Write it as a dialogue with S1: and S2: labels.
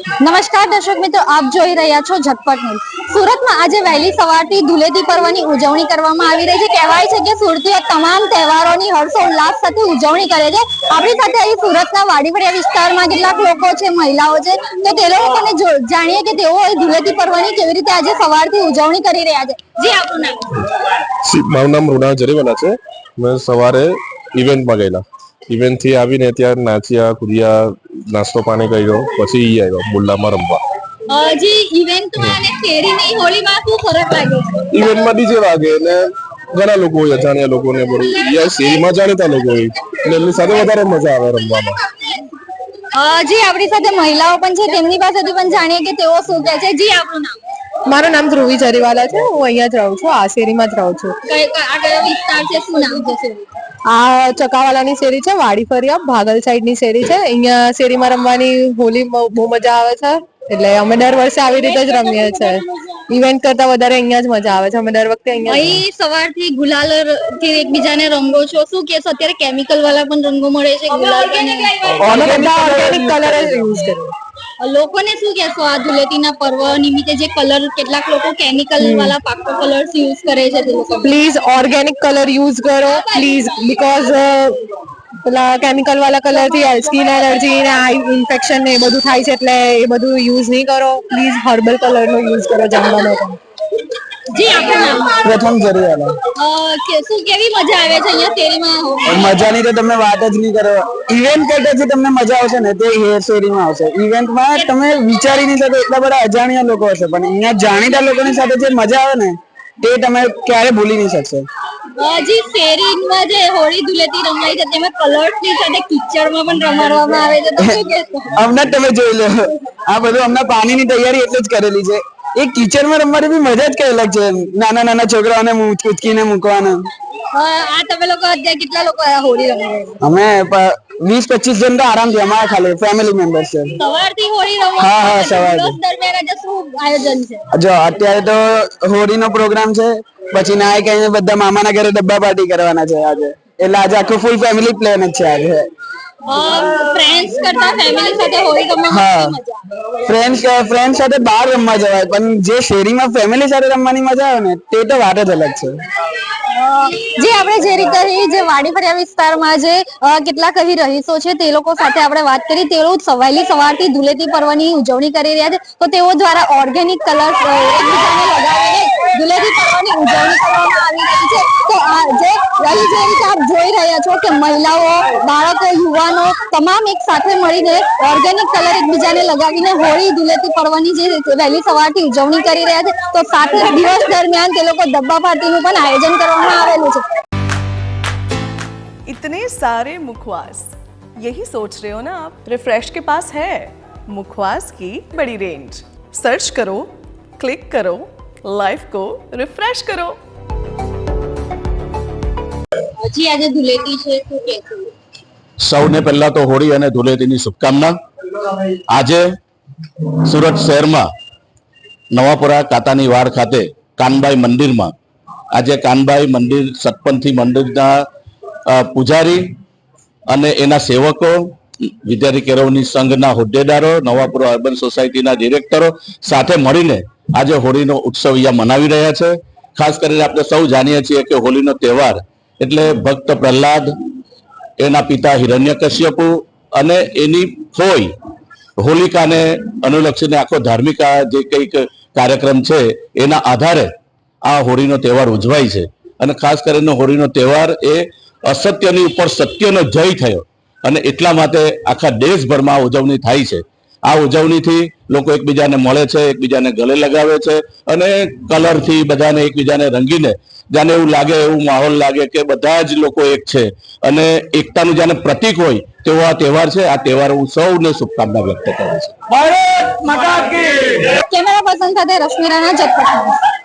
S1: નમસ્કાર દર્શક મિત્રો, આપ જોઈ રહ્યા છો ઝટપટ ન્યૂઝ. સુરતમાં આજે વહેલી સવારથી ધૂળેટી પર્વની ઉજવણી કરવામાં આવી રહી છે. કહેવાય છે કે સુરતીઓ તમામ તહેવારોની હર્ષોલ્લાસ સાથે ઉજવણી કરે છે. આપણી સાથે અહીં સુરતના વાડીફળિયા વિસ્તારમાં કેટલાક લોકો છે, મહિલાઓ છે. તો તે લોકોને જાણીએ કે તેઓ ધૂળેટી પર્વની કેવી રીતે આજે સવારથી ઉજવણી કરી રહ્યા છે. જી, આપનું નામ?
S2: મારું નામ રૂણા જરીવાલા છે. મેં સવારે ઇવેન્ટમાં ગયેલા. ઇવેન્ટથી આવીને ત્યાં નાચ્યા, કુદ્યા નાસ્તો પાણી કર્યો પછી ઈ આવ્યો બુલ્લામાં રમવા.
S1: હજી ઇવેન્ટમાં અને શેરીની હોળીમાં શું ફરક લાગે
S2: ઇવેન્ટમાં ડીજે વાગે ને ઘણા લોકો હોય અજાણ્યા લોકો ને બધું યસ શેરીમાં જાણીતા લોકો હોય. એટલે એમની સાથે વધારે મજા આવે રમવામાં.
S1: જી આપણી સાથે મહિલાઓ પણ છે તેમની પાસેથી પણ જાણીએ કે તેઓ શું કહે છે. જી આપણું નામ.
S3: મારું નામ ધ્રુવી જરીવાલા છે. હું અહીંયા જ રહું છું આ શેરીમાં જ રહું છું.
S1: આ?
S3: ચકાવાલાની શેરી છે વાડી ફરિયા ભાગલ સાઈડની શેરી છે. અહીંયા શેરીમાં રમવાની હોલી બહુ મજા આવે છે. એટલે અમે દર વર્ષે આવી રીતે જ રમીએ છીએ ઇવેન્ટ કરતા વધારે અહીંયા જ મજા આવે છે. અમે દર વખતે અહીંયા
S1: અહીં સવારથી ગુલાલથી એકબીજાને રંગો છો. શું કે અત્યારે કેમિકલ વાળા પણ રંગો મળે છે ગુલાલ
S3: ઓર્ગેનિક કલર જ યુઝ કરીએ.
S1: લોકોને શું કહેશો આ ધૂળેટીના પર્વ નિમિત્તે જે કલર કેટલાક લોકો કેમિકલ વાળા પાકો કલર્સ યુઝ કરે છે તે લોકો.
S3: પ્લીઝ ઓર્ગેનિક કલર યુઝ કરો. પ્લીઝ બીકોઝ પેલા કેમિકલ વાળા કલરથી સ્કિન એલર્જી ને આઈ ઇન્ફેક્શન ને એ બધું થાય છે એટલે એ બધું યુઝ નહીં કરો. પ્લીઝ હર્બલ કલર નો યુઝ કરો જમવાનો
S1: જી આપનું નામ?
S4: પ્રથમ જરીવાલા
S1: શું કેવી મજા આવે છે અહીંયા શેરીમાં?
S4: મજાની તો તમે વાત જ નહીં કરો. ઇવેન્ટ કરતા જે તમને મજા આવશે ને તે હેર શેરીમાં આવશે. ઇવેન્ટમાં તમે વિચારી નહીં શકો એટલા બધા અજાણ્યા લોકો હશે. પણ અહીંયા જાણીતા લોકોની સાથે જે મજા આવે ને તે તમે ક્યારે ભૂલી નહીં શકશો.
S1: હજી ફેરીમાં જે હોળી ધૂળેટી રમાય છે તેમાં કલર્સની સાથે કિચડમાં પણ રમાડવામાં આવે છે
S4: જ તમે જોઈ લો. આ બધું હમણાં પાણીની તૈયારી એટલે જ કરેલી છે. એ કિચનમાં રમવાની બી મજા જ કઈ અલગ છે. નાના નાના છોકરાઓને ઉચકીને મૂકવાના.
S1: આ તમે લોકો અત્યારે કેટલા લોકો હોળી રમે
S4: અમે વીસ પચીસ જણ તો આરામથી અમારા ખાલી ફેમિલી મેમ્બર્સ છે.
S1: સવારથી હોળી
S4: હા, હા,
S1: સવાર દરમિયાન શું આયોજન છે?
S4: જો અત્યારે તો હોળીનો પ્રોગ્રામ છે. પછી નાય કહીને બધા મામાના ઘરે ડબ્બા પાર્ટી કરવાના છે આજે. એટલે આજે આખું ફૂલ ફેમિલી પ્લાન જ છે આજે.
S1: ફ્રેન્ડ્સ કરતા ફેમિલી સાથે હોળી રમવામાં
S4: ફ્રેન્ડ્સ ફ્રેન્ડ સાથે બહાર રમવા જવાય પણ જે શેરીમાં ફેમિલી સાથે રમવાની મજા આવે ને તે તો વાત જ અલગ છે.
S1: જે આપણે જે રીતે જે વાડીફળિયા વિસ્તારમાં જે કેટલાક અહીં રહીશો છે તે લોકો સાથે આપણે વાત કરી તે લોકો સવાલી સવારથી ધૂળેટી પર્વની ઉજવણી કરી રહ્યા છે. તો તેઓ દ્વારા ઓર્ગેનિક કલર એકબીજાને લગાવીને ધૂળેટી પર્વની ઉજવણી કરવામાં આવી રહી છે તો આ જે અહીં જે રીતે આપ જોઈ રહ્યા છો કે મહિલાઓ બાળકો યુવાનો તમામ એક સાથે મળીને ઓર્ગેનિક કલર એકબીજાને લગાવીને હોળી ધૂળેટી પર્વની જે વહેલી સવારથી ઉજવણી કરી રહ્યા છે તો સાથે જ દિવસ દરમિયાન તે લોકો ડબ્બા પાર્ટીનું પણ આયોજન કરવામાં આવેલું છે
S5: इतने सारे मुखवास यही सोच रहे हो ना आप रिफ्रेश के पास है मुखवास की बड़ी रेंज सर्च करो क्लिक करो લાઈફ કો રિફ્રેશ કરો
S1: હજી આજે ધૂળેટી છે
S6: સૌને પહેલા તો હોળી અને ધૂળેટીની શુભકામના. આજે સુરત શહેરમાં નવાપુરા કાતાની વાડ ખાતે કાનબાઈ મંદિરમાં આજે કાનબાઈ મંદિર સતપંથી મંદિરના પૂજારી અને એના સેવકો વિદ્યાર્થી કેળવણી સંઘના હોદ્દેદારો નવાપુરા અર્બન સોસાયટીના ડિરેક્ટરો સાથે મળીને આજે હોળીનો ઉત્સવ અહીંયા મનાવી રહ્યા છે. ખાસ કરીને આપણે સૌ જાણીએ છીએ કે હોળીનો તહેવાર એટલે ભક્ત પ્રહલાદ, એના પિતા હિરણ્યકશ્યપુ અને એની ફોઈ હોલિકાને અનુલક્ષીને આખો ધાર્મિક જે કંઈક કાર્યક્રમ છે એના આધારે આ હોળીનો તહેવાર ઉજવાય છે. અને ખાસ કરીને હોળીનો તહેવાર એ અસત્યની ઉપર સત્યનો જય થયો અને એટલા માટે આખા દેશભરમાં ઉજવણી થાય છે. આ ઉજવણીથી લોકો એકબીજાને મળે છે એકબીજાને ગલે લગાવે છે અને કલરથી બધાને એકબીજાને રંગીને જાણે એવું લાગે એવું માહોલ લાગે કે બધા જ લોકો એક છે. અને એકતાનું જાને પ્રતીક હોય તેવો આ તહેવાર છે આ તહેવાર હું સૌને શુભકામના વ્યક્ત કરું છું.
S1: કેમેરા પર્સન સાથે રશ્મિ રાણા ઝટપટ